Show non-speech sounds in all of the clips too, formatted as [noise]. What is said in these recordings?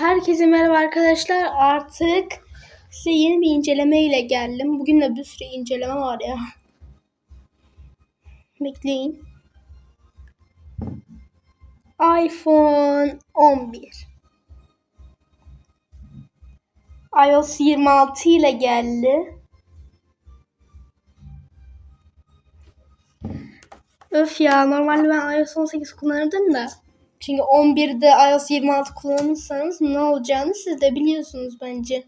Herkese merhaba arkadaşlar. Artık size yeni bir inceleme ile geldim. Bugün de bir sürü inceleme var ya. Bekleyin. iPhone 11. iOS 26 ile geldi. Öf ya normalde ben iOS 18 kullanırdım da. Çünkü 11'de iOS 26 kullanırsanız ne olacağını siz de biliyorsunuz bence.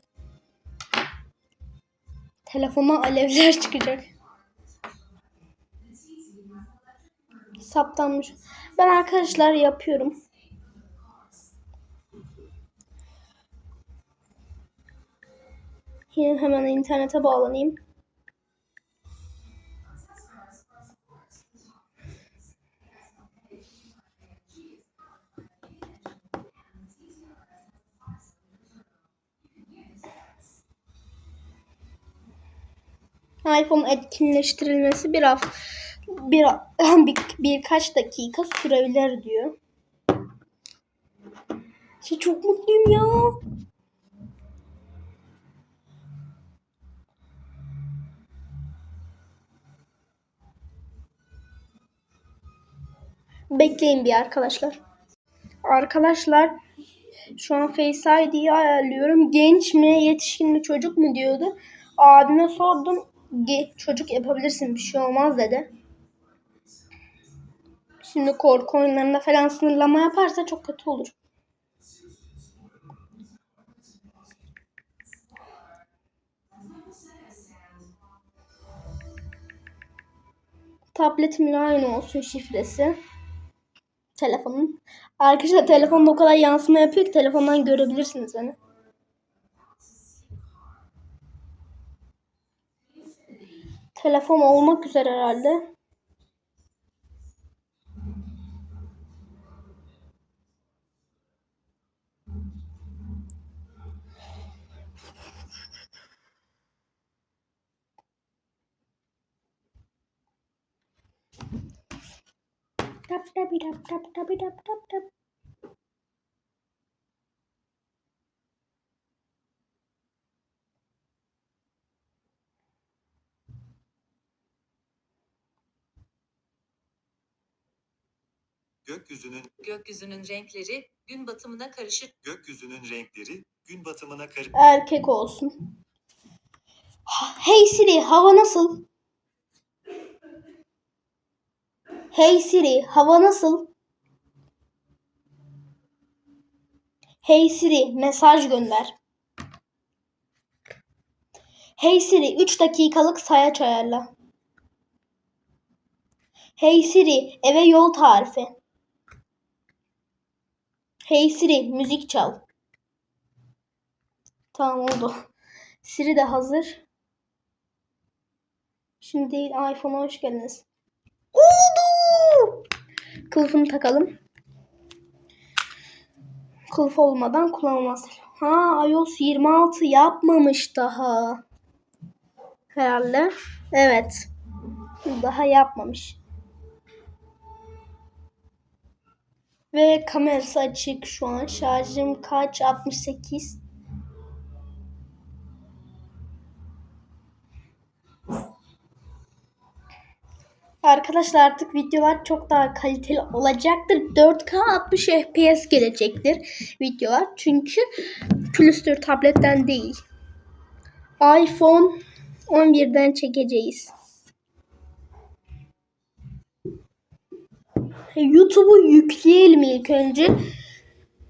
Telefona alevler [laughs] çıkacak. Saptanmış. Ben arkadaşlar yapıyorum. Yine hemen internete bağlanayım. iPhone etkinleştirilmesi bir bir, [laughs] bir birkaç dakika sürebilir diyor. Şey çok mutluyum ya. Bekleyin bir arkadaşlar. Arkadaşlar şu an Face ID'yi ayarlıyorum. Genç mi yetişkin mi çocuk mu diyordu. Abime sordum. Çocuk yapabilirsin bir şey olmaz dedi. Şimdi korku oyunlarında falan sınırlama yaparsa çok kötü olur. Tabletimin aynı olsun şifresi. Telefonun. Arkadaşlar telefonda o kadar yansıma yapıyor ki telefondan görebilirsiniz beni. Telefon olmak üzere herhalde. Tap tap tap tabi tap tap tap. Gökyüzünün Gökyüzünün renkleri gün batımına karışık. gökyüzünün renkleri gün batımına karışık. Erkek olsun. Hey Siri hava nasıl? Hey Siri hava nasıl? Hey Siri mesaj gönder. Hey Siri 3 dakikalık sayaç ayarla. Hey Siri eve yol tarifi. Hey Siri müzik çal. Tamam oldu. Siri de hazır. Şimdi değil iPhone'a hoş geldiniz. Oldu. Kılıfını takalım. Kılıf olmadan kullanılmaz. Ha iOS 26 yapmamış daha. Herhalde. Evet. Daha yapmamış. Ve kamerası açık şu an. Şarjım kaç? 68. Arkadaşlar artık videolar çok daha kaliteli olacaktır. 4K 60 FPS gelecektir videolar. Çünkü külüstür tabletten değil. iPhone 11'den çekeceğiz. YouTube'u yükleyelim ilk önce.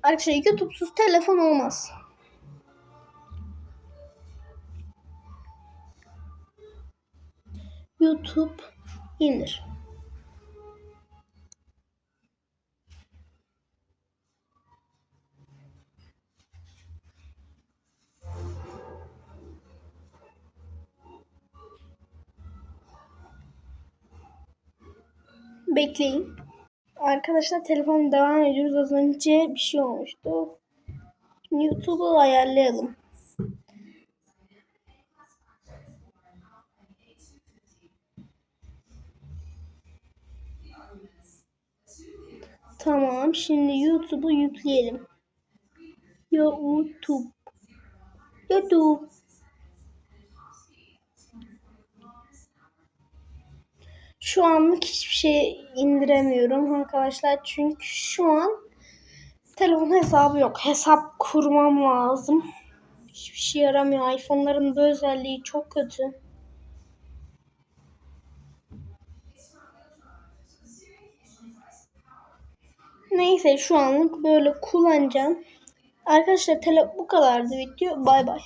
Arkadaşlar YouTube'suz telefon olmaz. YouTube indir. Bekleyin. Arkadaşlar telefon devam ediyoruz. Az önce bir şey olmuştu. YouTube'u ayarlayalım. Tamam. Şimdi YouTube'u yükleyelim. YouTube. YouTube. Şu anlık hiçbir şey indiremiyorum arkadaşlar. Çünkü şu an telefon hesabı yok. Hesap kurmam lazım. Hiçbir şey yaramıyor. iPhone'ların bu özelliği çok kötü. Neyse şu anlık böyle kullanacağım. Arkadaşlar tele bu kadardı video. Bay bay.